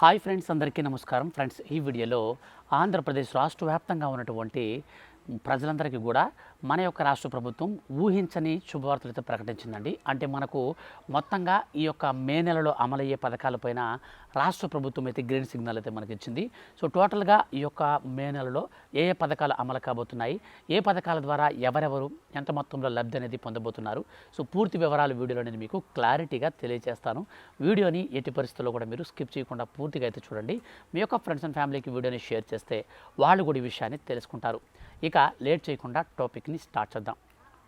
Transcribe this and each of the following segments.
Hi friends అందరికీ నమస్కారం. Friends ఈ వీడియోలో ఆంధ్రప్రదేశ్ రాష్ట్ర వ్యాప్తంగా ఉన్నటువంటి ప్రజలందరికీ కూడా మన యొక్క రాష్ట్ర ప్రభుత్వం ఊహించని శుభవార్తలు అయితే ప్రకటించిందండి. అంటే మనకు మొత్తంగా ఈ యొక్క మే నెలలో అమలయ్యే పథకాలపైన రాష్ట్ర ప్రభుత్వం అయితే గ్రీన్ సిగ్నల్ అయితే మనకి ఇచ్చింది సో టోటల్గా ఈ యొక్క మే నెలలో ఏ ఏ పథకాలు అమలు కాబోతున్నాయి ఏ పథకాల ద్వారా ఎవరెవరు ఎంత మొత్తంలో లబ్ధి అనేది పొందబోతున్నారు. సో పూర్తి వివరాలు వీడియోలో నేను మీకు క్లారిటీగా తెలియజేస్తాను. వీడియోని ఎట్టి పరిస్థితుల్లో కూడా మీరు స్కిప్ చేయకుండా పూర్తిగా అయితే చూడండి. మీ యొక్క ఫ్రెండ్స్ అండ్ ఫ్యామిలీకి వీడియోని షేర్ చేస్తే వాళ్ళు కూడా ఈ విషయాన్ని తెలుసుకుంటారు. ఇక లేట్ చేయకుండా టాపిక్ని స్టార్ట్ చేద్దాం.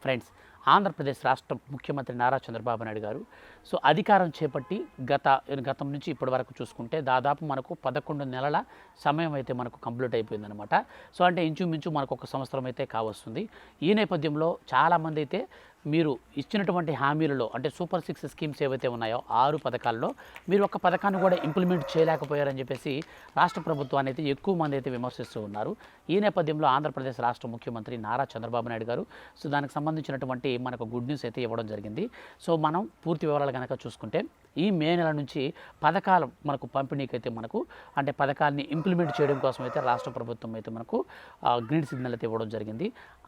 ఫ్రెండ్స్ ఆంధ్రప్రదేశ్ రాష్ట్ర ముఖ్యమంత్రి నారా చంద్రబాబు నాయుడు గారు సో అధికారం చేపట్టి గత గతం నుంచి ఇప్పటి వరకు చూసుకుంటే దాదాపు మనకు పదకొండు నెలల సమయం అయితే మనకు కంప్లీట్ అయిపోయిందనమాట సో అంటే ఇంచుమించు మనకు ఒక సంవత్సరం అయితే కావస్తుంది. ఈ నేపథ్యంలో చాలామంది అయితే మీరు ఇచ్చినటువంటి హామీలలో అంటే సూపర్ సిక్స్ స్కీమ్స్ ఏవైతే ఉన్నాయో ఆరు పథకాల్లో మీరు ఒక పథకాన్ని కూడా ఇంప్లిమెంట్ చేయలేకపోయారని చెప్పేసి రాష్ట్ర ప్రభుత్వాన్ని అయితే ఎక్కువ మంది అయితే విమర్శిస్తూ ఉన్నారు. ఈ నేపథ్యంలో ఆంధ్రప్రదేశ్ రాష్ట్ర ముఖ్యమంత్రి నారా చంద్రబాబు నాయుడు గారు సో దానికి సంబంధించినటువంటి మనకు గుడ్ న్యూస్ అయితే ఇవ్వడం జరిగింది. సో మనం పూర్తి వివరాలు కనుక చూసుకుంటే ఈ మే నెల నుంచి పథకాలు మనకు పంపిణీకి అయితే మనకు అంటే పథకాన్ని ఇంప్లిమెంట్ చేయడం కోసం అయితే రాష్ట్ర ప్రభుత్వం అయితే మనకు గ్రీన్ సిగ్నల్ అయితే ఇవ్వడం జరిగింది.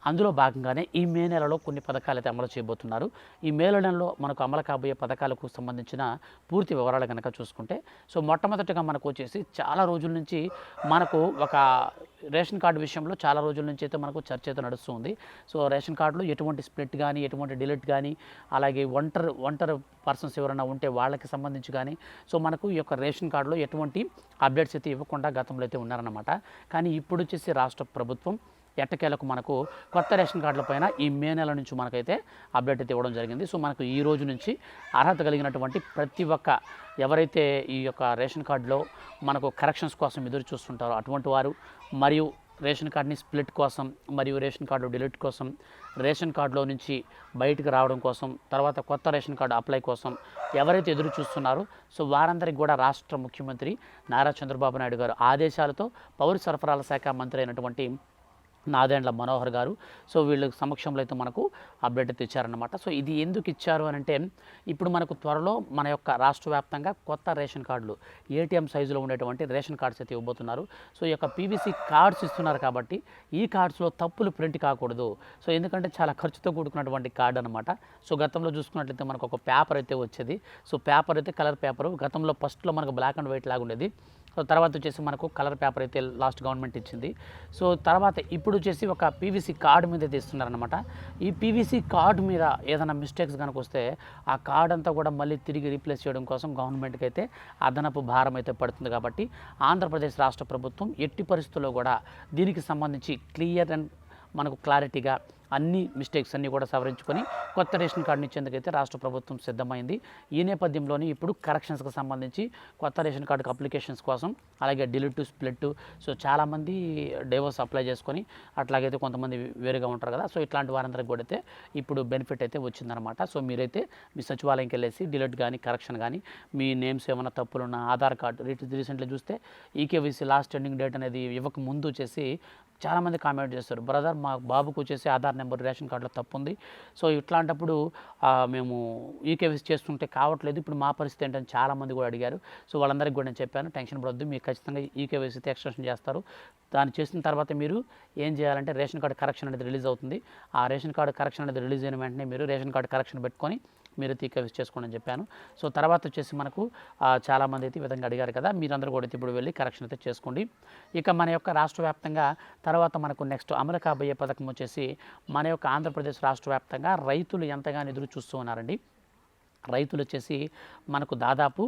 అందులో భాగంగానే ఈ మే నెలలో కొన్ని పథకాలు అయితే అమలు చేయబోతున్నారు. ఈ మే నెలలో మనకు అమలు కాబోయే పథకాలకు సంబంధించిన పూర్తి వివరాలు కనుక చూసుకుంటే సో మొట్టమొదటిగా మనకు వచ్చేసి చాలా రోజుల నుంచి మనకు ఒక రేషన్ కార్డు విషయంలో చాలా రోజుల నుంచి అయితే మనకు చర్చ అయితే నడుస్తుంది. సో రేషన్ కార్డులో ఎటువంటి స్ప్లిట్ కానీ ఎటువంటి డిలీట్ కానీ అలాగే ఒంటరి ఒంటరి పర్సన్స్ ఎవరైనా ఉంటే వాళ్ళకి సంబంధించి కానీ సో మనకు ఈ యొక్క రేషన్ కార్డులో ఎటువంటి అప్డేట్స్ అయితే ఇవ్వకుండా గతంలో అయితే ఉన్నారన్నమాట. కానీ ఇప్పుడు వచ్చేసి రాష్ట్ర ప్రభుత్వం ఎట్టకేలకు మనకు కొత్త రేషన్ కార్డుల పైన ఈ మే నెల నుంచి మనకైతే అప్డేట్ అయితే ఇవ్వడం జరిగింది. సో మనకు ఈ రోజు నుంచి అర్హత కలిగినటువంటి ప్రతి ఒక్క ఎవరైతే ఈ యొక్క రేషన్ కార్డులో మనకు కరెక్షన్స్ కోసం ఎదురు చూస్తుంటారో అటువంటి వారు మరియు రేషన్ కార్డ్ని స్ప్లిట్ కోసం మరియు రేషన్ కార్డు డిలీట్ కోసం రేషన్ కార్డులో నుంచి బయటకు రావడం కోసం తర్వాత కొత్త రేషన్ కార్డు అప్లై కోసం ఎవరైతే ఎదురు చూస్తున్నారో సో వారందరికీ కూడా రాష్ట్ర ముఖ్యమంత్రి నారా చంద్రబాబు నాయుడు గారు ఆదేశాలతో పౌర సరఫరాల శాఖ మంత్రి అయినటువంటి నాదెండ్ల మనోహర్ గారు. సో వీళ్ళ సమక్షంలో అయితే మనకు అప్డేట్ అయితే ఇచ్చారనమాట సో ఇది ఎందుకు ఇచ్చారు అని అంటే ఇప్పుడు మనకు త్వరలో మన యొక్క రాష్ట్ర వ్యాప్తంగా కొత్త రేషన్ కార్డులు ఏటీఎం సైజులో ఉండేటువంటి రేషన్ కార్డ్స్ అయితే ఇవ్వబోతున్నారు. సో ఈ యొక్క పీవీసీ కార్డ్స్ ఇస్తున్నారు కాబట్టి ఈ కార్డ్స్లో తప్పులు ప్రింట్ కాకూడదు. సో ఎందుకంటే చాలా ఖర్చుతో కూడుకున్నటువంటి కార్డు అనమాట సో గతంలో చూసుకున్నట్లయితే మనకు ఒక పేపర్ అయితే వచ్చేది. సో పేపర్ అయితే కలర్ పేపర్. గతంలో ఫస్ట్లో మనకు బ్లాక్ అండ్ వైట్ లాగా ఉండేది. సో తర్వాత వచ్చేసి మనకు కలర్ పేపర్ అయితే లాస్ట్ గవర్నమెంట్ ఇచ్చింది. సో తర్వాత ఇప్పుడు వచ్చేసి ఒక పీవీసీ కార్డు మీద తీస్తున్నారనమాట ఈ పీవీసీ కార్డు మీద ఏదైనా మిస్టేక్స్ కనుక వస్తే ఆ కార్డ్ అంతా కూడా మళ్ళీ తిరిగి రీప్లేస్ చేయడం కోసం గవర్నమెంట్కి అయితే అదనపు భారం అయితే పడుతుంది కాబట్టి ఆంధ్రప్రదేశ్ రాష్ట్ర ప్రభుత్వం ఎట్టి పరిస్థితుల్లో కూడా దీనికి సంబంధించి క్లియర్ అండ్ మనకు క్లారిటీగా అన్ని మిస్టేక్స్ అన్నీ కూడా సవరించుకొని కొత్త రేషన్ కార్డు ఇచ్చేందుకైతే రాష్ట్ర ప్రభుత్వం సిద్ధమైంది. ఈ నేపథ్యంలోనే ఇప్పుడు కరెక్షన్స్కి సంబంధించి కొత్త రేషన్ కార్డుకి అప్లికేషన్స్ కోసం అలాగే డిలీట్ స్ప్లిట్ సో చాలామంది డైవర్స్ అప్లై చేసుకొని అట్లాగైతే కొంతమంది వేరుగా ఉంటారు కదా. సో ఇట్లాంటి వారందరికి కూడా అయితే ఇప్పుడు బెనిఫిట్ అయితే వచ్చిందనమాట సో మీరైతే మీ సచివాలయంకి వెళ్ళేసి డిలీట్ కానీ కరెక్షన్ కానీ మీ నేమ్స్ ఏమైనా తప్పులు ఉన్న ఆధార్ కార్డు రీసెంట్లీ చూస్తే ఈకేవీసీ లాస్ట్ ఎండింగ్ డేట్ అనేది ఇవ్వక ముందు వచ్చేసి చాలామంది కామెంట్ చేస్తారు. బ్రదర్ మా బాబుకు వచ్చేసి ఆధార్ నెంబర్ రేషన్ కార్డులో తప్పు ఉంది సో ఇట్లాంటప్పుడు మేము ఈకేవీసీ చేస్తుంటే కావట్లేదు. ఇప్పుడు మా పరిస్థితి ఏంటని చాలామంది కూడా అడిగారు. సో వాళ్ళందరికీ కూడా నేను చెప్పాను టెన్షన్ పడొద్దు. మీకు ఖచ్చితంగా ఈకేవీసీ అయితే ఎక్స్టెన్షన్ చేస్తారు. దాన్ని చేసిన తర్వాత మీరు ఏం చేయాలంటే రేషన్ కార్డు కరెక్షన్ అనేది రిలీజ్ అవుతుంది. ఆ రేషన్ కార్డు కరెక్షన్ అనేది రిలీజ్ అయిన వెంటనే మీరు రేషన్ కార్డు కరెక్షన్ పెట్టుకొని మీరు కవిస్ చేసుకోండి అని చెప్పాను. సో తర్వాత వచ్చేసి మనకు చాలామంది అయితే ఈ విధంగా అడిగారు కదా మీరందరూ కూడా అయితే ఇప్పుడు వెళ్ళి కరెక్షన్ అయితే చేసుకోండి. ఇక మన యొక్క రాష్ట్ర వ్యాప్తంగా తర్వాత మనకు నెక్స్ట్ అమలు కాబోయే పథకం వచ్చేసి మన యొక్క ఆంధ్రప్రదేశ్ రాష్ట్ర వ్యాప్తంగా రైతులు ఎంతగానో ఎదురు చూస్తూ ఉన్నారండి. రైతులు వచ్చేసి మనకు దాదాపు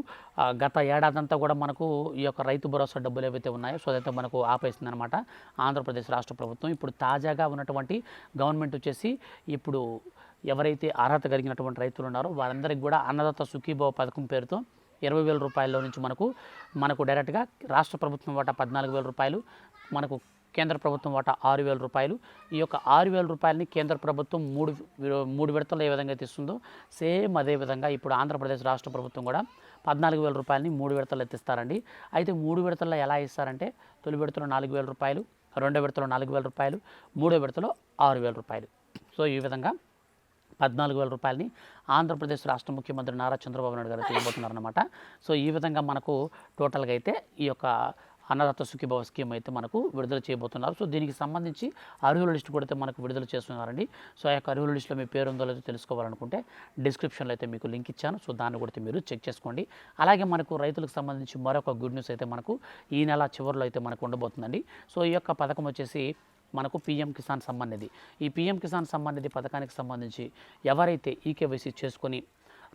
గత ఏడాదంతా కూడా మనకు ఈ యొక్క రైతు భరోసా డబ్బులు ఏవైతే ఉన్నాయో సో అదైతే మనకు ఆపేసిందనమాట ఆంధ్రప్రదేశ్ రాష్ట్ర ప్రభుత్వం. ఇప్పుడు తాజాగా ఉన్నటువంటి గవర్నమెంట్ వచ్చేసి ఇప్పుడు ఎవరైతే అర్హత కలిగినటువంటి రైతులు ఉన్నారో వారందరికీ కూడా అన్నదాత సుఖీభావ పథకం పేరుతో ఇరవై వేల రూపాయల నుంచి మనకు మనకు డైరెక్ట్గా రాష్ట్ర ప్రభుత్వం వాటా పద్నాలుగు వేల రూపాయలు మనకు కేంద్ర ప్రభుత్వం వాటా ఆరు వేల రూపాయలు. ఈ యొక్క ఆరు వేల రూపాయలని కేంద్ర ప్రభుత్వం మూడు మూడు విడతల్లో ఏ విధంగా తీస్తుందో సేమ్ అదే విధంగా ఇప్పుడు ఆంధ్రప్రదేశ్ రాష్ట్ర ప్రభుత్వం కూడా పద్నాలుగు వేల రూపాయలని మూడు విడతల్లో ఎత్తిస్తారండి. అయితే మూడు విడతల్లో ఎలా ఇస్తారంటే తొలి విడతలో నాలుగు వేల రూపాయలు రెండో విడతలో నాలుగు వేల రూపాయలు మూడో విడతలో ఆరు వేల రూపాయలు. సో ఈ విధంగా పద్నాలుగు వేల రూపాయలని ఆంధ్రప్రదేశ్ రాష్ట్ర ముఖ్యమంత్రి నారా చంద్రబాబు నాయుడు గారు తీయబోతున్నారన్నమాట సో ఈ విధంగా మనకు టోటల్గా అయితే ఈ యొక్క అన్నదాత సుఖీభవ స్కీమ్ అయితే మనకు విడుదల చేయబోతున్నారు. సో దీనికి సంబంధించి అర్హుల లిస్ట్ కూడా అయితే మనకు విడుదల చేస్తున్నారండి. సో ఆ యొక్క అర్హుల లిస్టులో మీ పేరు ఉందో లేదో తెలుసుకోవాలనుకుంటే డిస్క్రిప్షన్లో అయితే మీకు లింక్ ఇచ్చాను. సో దాన్ని కూడా మీరు చెక్ చేసుకోండి. అలాగే మనకు రైతులకు సంబంధించి మరొక గుడ్ న్యూస్ అయితే మనకు ఈ నెల చివరిలో అయితే మనకు ఉండబోతుందండి. సో ఈ యొక్క పథకం వచ్చేసి మనకు పీఎం కిసాన్ సమ్మాన్ ఈ పీఎం కిసాన్ సమ్మాన్ పథకానికి సంబంధించి ఎవరైతే ఈకేవైసీ చేసుకొని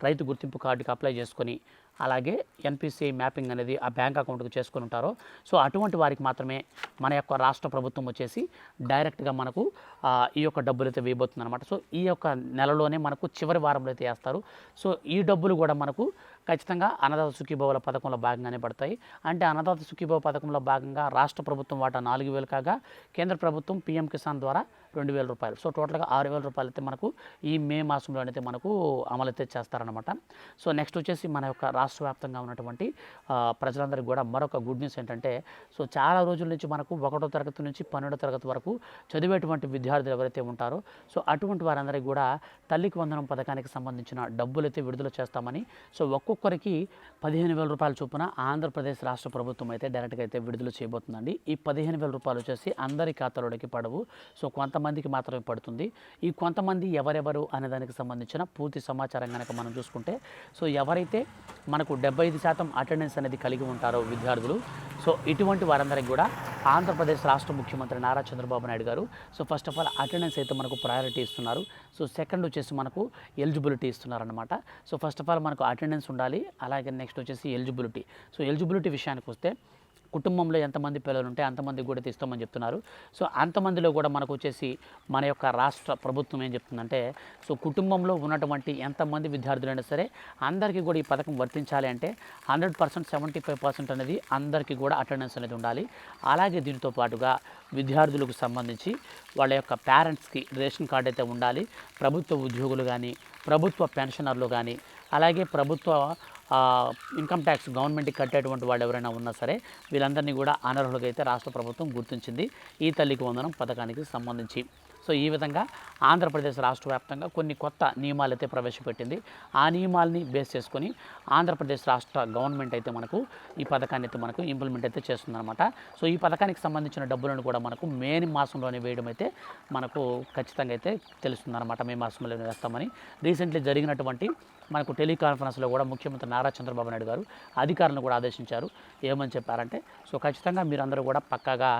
రైతు గుర్తింపు కార్డుకి అప్లై చేసుకొని అలాగే ఎన్పిసిఐ మ్యాపింగ్ అనేది ఆ బ్యాంక్ అకౌంట్కి చేసుకొని ఉంటారో సో అటువంటి వారికి మాత్రమే మన యొక్క రాష్ట్ర ప్రభుత్వం వచ్చేసి డైరెక్ట్గా మనకు ఈ యొక్క డబ్బులు అయితే వేయబోతుంది అనమాట సో ఈ యొక్క నెలలోనే మనకు చివరి వారంలో అయితే వేస్తారు. సో ఈ డబ్బులు కూడా మనకు ఖచ్చితంగా అన్నదాత సుఖీభావుల పథకంలో భాగంగానే పడతాయి. అంటే అన్నదాత సుఖీభావ పథకంలో భాగంగా రాష్ట్ర ప్రభుత్వం వాటా నాలుగు వేలు కాగా కేంద్ర ప్రభుత్వం పీఎం కిసాన్ ద్వారా రెండు వేల రూపాయలు. సో టోటల్గా ఆరు వేల రూపాయలు అయితే మనకు ఈ మే మాసంలో అయితే మనకు అమలు అయితే చేస్తారనమాట సో నెక్స్ట్ వచ్చేసి మన యొక్క రాష్ట్ర వ్యాప్తంగా ఉన్నటువంటి ప్రజలందరికీ కూడా మరొక గుడ్ న్యూస్ ఏంటంటే సో చాలా రోజుల నుంచి మనకు ఒకటో తరగతి నుంచి పన్నెండో తరగతి వరకు చదివేటువంటి విద్యార్థులు ఎవరైతే ఉంటారో సో అటువంటి వారందరికీ కూడా తల్లికి వందనం పథకానికి సంబంధించిన డబ్బులు అయితే విడుదల చేస్తామని సో ఒక్కొక్కరికి పదిహేను వేల రూపాయల చొప్పున ఆంధ్రప్రదేశ్ రాష్ట్ర ప్రభుత్వం అయితే డైరెక్ట్గా అయితే విడుదల చేయబోతుందండి. ఈ పదిహేను వేల రూపాయలు వచ్చేసి అందరి ఖాతాలోకి పడవు. సో కొంత కొంతమందికి మాత్రమే పడుతుంది. ఈ కొంతమంది ఎవరెవరు అనే దానికి సంబంధించిన పూర్తి సమాచారం కనుక మనం చూసుకుంటే సో ఎవరైతే మనకు డెబ్బై ఐదు శాతం అటెండెన్స్ అనేది కలిగి ఉంటారో విద్యార్థులు సో ఇటువంటి వారందరికీ కూడా ఆంధ్రప్రదేశ్ రాష్ట్ర ముఖ్యమంత్రి నారా చంద్రబాబు నాయుడు గారు so first of all attendance అయితే మనకు ప్రయారిటీ ఇస్తున్నారు. సో సెకండ్ వచ్చేసి మనకు ఎలిజిబిలిటీ ఇస్తున్నారనమాట సో ఫస్ట్ ఆఫ్ ఆల్ మనకు అటెండెన్స్ ఉండాలి అలాగే నెక్స్ట్ వచ్చేసి ఎలిజిబిలిటీ. సో ఎలిజిబిలిటీ విషయానికి వస్తే కుటుంబంలో ఎంతమంది పిల్లలు ఉంటే అంతమందికి కూడా తీస్తామని చెప్తున్నారు. సో అంతమందిలో కూడా మనకు వచ్చేసి మన యొక్క రాష్ట్ర ప్రభుత్వం ఏం చెప్తుందంటే సో కుటుంబంలో ఉన్నటువంటి ఎంతమంది విద్యార్థులైనా సరే అందరికీ కూడా ఈ పథకం వర్తించాలి అంటే hundred percent seventy five percent అనేది అందరికీ కూడా అటెండెన్స్ అనేది ఉండాలి. అలాగే దీనితో పాటుగా విద్యార్థులకు సంబంధించి వాళ్ళ యొక్క పేరెంట్స్కి రేషన్ కార్డు అయితే ఉండాలి. ప్రభుత్వ ఉద్యోగులు కానీ ప్రభుత్వ పెన్షనర్లు కానీ అలాగే ప్రభుత్వ ఇన్కమ్ ట్యాక్స్ గవర్నమెంట్కి కట్టేటువంటి వాళ్ళు ఎవరైనా ఉన్నా సరే వీళ్ళందరినీ కూడా అనర్హులుగా అయితే రాష్ట్ర ప్రభుత్వం గుర్తించింది. ఈ తల్లికి వందనం పథకానికి సంబంధించి. సో ఈ విధంగా ఆంధ్రప్రదేశ్ రాష్ట్ర వ్యాప్తంగా కొన్ని కొత్త నియమాలు అయితే ప్రవేశపెట్టింది. ఆ నియమాల్ని బేస్ చేసుకొని ఆంధ్రప్రదేశ్ రాష్ట్ర గవర్నమెంట్ అయితే మనకు ఈ పథకాన్ని అయితే మనకు ఇంప్లిమెంట్ అయితే చేస్తుందన్నమాట. సో ఈ పథకానికి సంబంధించిన డబ్బులను కూడా మనకు మే మాసంలోనే వేయడం అయితే మనకు ఖచ్చితంగా అయితే తెలుస్తుందన్నమాట. మే మాసంలో వేస్తామని. రీసెంట్లీ జరిగినటువంటి మనకు టెలికాన్ఫరెన్స్లో కూడా ముఖ్యమంత్రి నారా చంద్రబాబు నాయుడు గారు అధికారులను కూడా ఆదేశించారు. ఏమని చెప్పారంటే సో ఖచ్చితంగా మీరందరూ కూడా పక్కాగా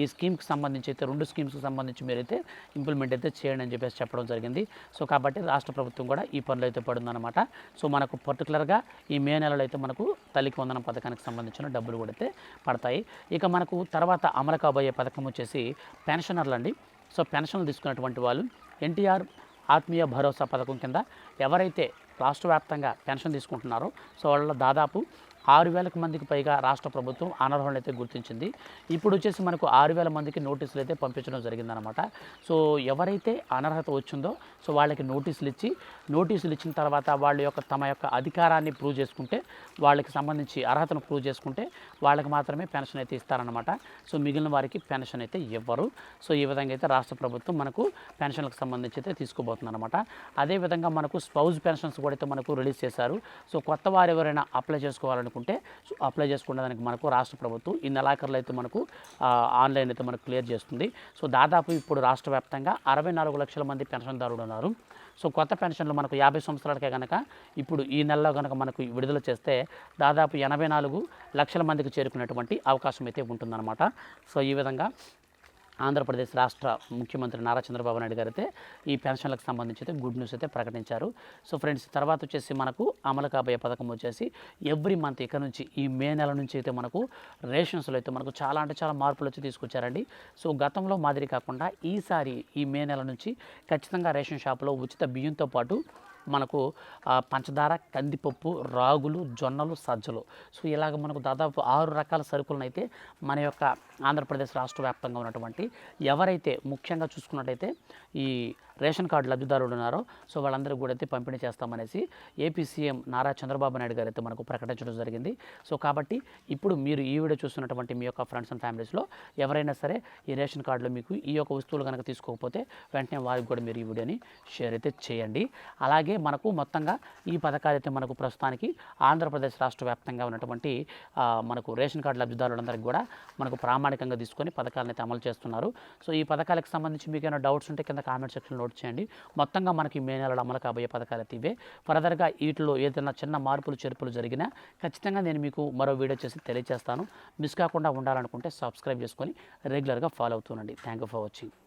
ఈ స్కీమ్కి సంబంధించి అయితే రెండు స్కీమ్స్కి సంబంధించి మీరైతే ఇంప్లిమెంట్ అయితే చేయండి అని చెప్పేసి చెప్పడం జరిగింది. సో కాబట్టి రాష్ట్ర ప్రభుత్వం కూడా ఈ పనులు అయితే పడుందన్నమాట. సో మనకు పర్టికులర్గా ఈ మే నెలలో అయితే మనకు తల్లికి వందనం పథకానికి సంబంధించిన డబ్బులు కూడా అయితే పడతాయి. ఇక మనకు తర్వాత అమలు కాబోయే పథకం వచ్చేసి పెన్షనర్లు అండి. సో పెన్షన్లు తీసుకున్నటువంటి వాళ్ళు ఎన్టీఆర్ ఆత్మీయ భరోసా పథకం కింద ఎవరైతే రాష్ట్ర వ్యాప్తంగా పెన్షన్ తీసుకుంటున్నారు. సో వాళ్ళ దాదాపు ఆరు వేలకు మందికి పైగా రాష్ట్ర ప్రభుత్వం అనర్హులను అయితే గుర్తించింది. ఇప్పుడు వచ్చేసి మనకు ఆరు వేల మందికి నోటీసులు అయితే పంపించడం జరిగిందనమాట సో ఎవరైతే అనర్హత వచ్చిందో సో వాళ్ళకి నోటీసులు ఇచ్చి నోటీసులు ఇచ్చిన తర్వాత వాళ్ళ యొక్క తమ యొక్క అధికారాన్ని ప్రూవ్ చేసుకుంటే వాళ్ళకి సంబంధించి అర్హతను ప్రూవ్ చేసుకుంటే వాళ్ళకి మాత్రమే పెన్షన్ అయితే ఇస్తారనమాట సో మిగిలిన వారికి పెన్షన్ అయితే ఇవ్వరు. సో ఈ విధంగా అయితే రాష్ట్ర ప్రభుత్వం మనకు పెన్షన్లకు సంబంధించి అయితే తీసుకోబోతుంది అనమాట అదేవిధంగా మనకు స్పౌజ్ పెన్షన్స్ కూడా అయితే మనకు రిలీజ్ చేశారు. సో కొత్త వారు ఎవరైనా అప్లై చేసుకోవాలనుకుంటే సో అప్లై చేసుకునేదానికి మనకు రాష్ట్ర ప్రభుత్వం ఈ నెలాఖరులో అయితే మనకు ఆన్లైన్ అయితే మనకు క్లియర్ చేస్తుంది. సో దాదాపు ఇప్పుడు రాష్ట్ర వ్యాప్తంగా అరవై నాలుగు లక్షల మంది పెన్షన్దారులు ఉన్నారు. సో కొత్త పెన్షన్లు మనకు యాభై సంవత్సరాలకే కనుక ఇప్పుడు ఈ నెలలో కనుక మనకు విడుదల చేస్తే దాదాపు ఎనభై నాలుగు లక్షల మందికి చేరుకునేటువంటి అవకాశం అయితే ఉంటుందన్నమాట. సో ఈ విధంగా ఆంధ్రప్రదేశ్ రాష్ట్ర ముఖ్యమంత్రి నారా చంద్రబాబు నాయుడు గారు అయితే ఈ పెన్షన్లకు సంబంధించి అయితే గుడ్ న్యూస్ అయితే ప్రకటించారు. సో ఫ్రెండ్స్ తర్వాత వచ్చేసి మనకు అమలు కాబోయే పథకం వచ్చేసి ఎవ్రీ మంత్ ఇక్కడ నుంచి ఈ మే నెల నుంచి అయితే మనకు రేషన్స్లో అయితే మనకు చాలా అంటే చాలా మార్పులు వచ్చి తీసుకొచ్చారండి. సో గతంలో మాదిరి కాకుండా ఈసారి ఈ మే నెల నుంచి ఖచ్చితంగా రేషన్ షాపులో ఉచిత బియ్యంతో పాటు మనకు పంచదార కందిపప్పు రాగులు జొన్నలు సజ్జలు. సో ఇలాగ మనకు దాదాపు ఆరు రకాల సరుకులను అయితే మన యొక్క ఆంధ్రప్రదేశ్ రాష్ట్ర వ్యాప్తంగా ఉన్నటువంటి ఎవరైతే ముఖ్యంగా చూసుకున్నట్టయితే ఈ రేషన్ కార్డు లబ్ధిదారులు ఉన్నారో. సో వాళ్ళందరికీ కూడా అయితే పంపిణీ చేస్తామనేసి ఏపీ సీఎం నారా చంద్రబాబు నాయుడు గారు అయితే మనకు ప్రకటించడం జరిగింది. సో కాబట్టి ఇప్పుడు మీరు ఈ వీడియో చూస్తున్నటువంటి మీ యొక్క ఫ్రెండ్స్ అండ్ ఫ్యామిలీస్లో ఎవరైనా సరే ఈ రేషన్ కార్డులో మీకు ఈ యొక్క వస్తువులు కనుక తీసుకోకపోతే వెంటనే వారికి కూడా మీరు ఈ వీడియోని షేర్ అయితే చేయండి. అలాగే మనకు మొత్తంగా ఈ పథకాలు అయితే మనకు ప్రస్తుతానికి ఆంధ్రప్రదేశ్ రాష్ట్ర వ్యాప్తంగా ఉన్నటువంటి మనకు రేషన్ కార్డు లబ్ధిదారులందరికీ కూడా మనకు ప్రామాణికంగా తీసుకొని పథకాలను అయితే అమలు చేస్తున్నారు. సో ఈ పథకాలకు సంబంధించి మీకు ఏమైనా డౌట్స్ ఉంటే కింద కామెంట్ సెక్షన్లో నోట్ చేయండి మొత్తంగా మనకి మే నెలలో అమలు కాబోయే పథకాలు అయితే ఇవే. ఫర్దర్గా వీటిలో ఏదైనా చిన్న మార్పులు చేర్పులు జరిగినా ఖచ్చితంగా నేను మీకు మరో వీడియో చేసి తెలియజేస్తాను మిస్ కాకుండా ఉండాలనుకుంటే సబ్స్క్రైబ్ చేసుకొని రెగ్యులర్గా ఫాలో అవుతుండండి థ్యాంక్ యూ ఫర్ వాచింగ్.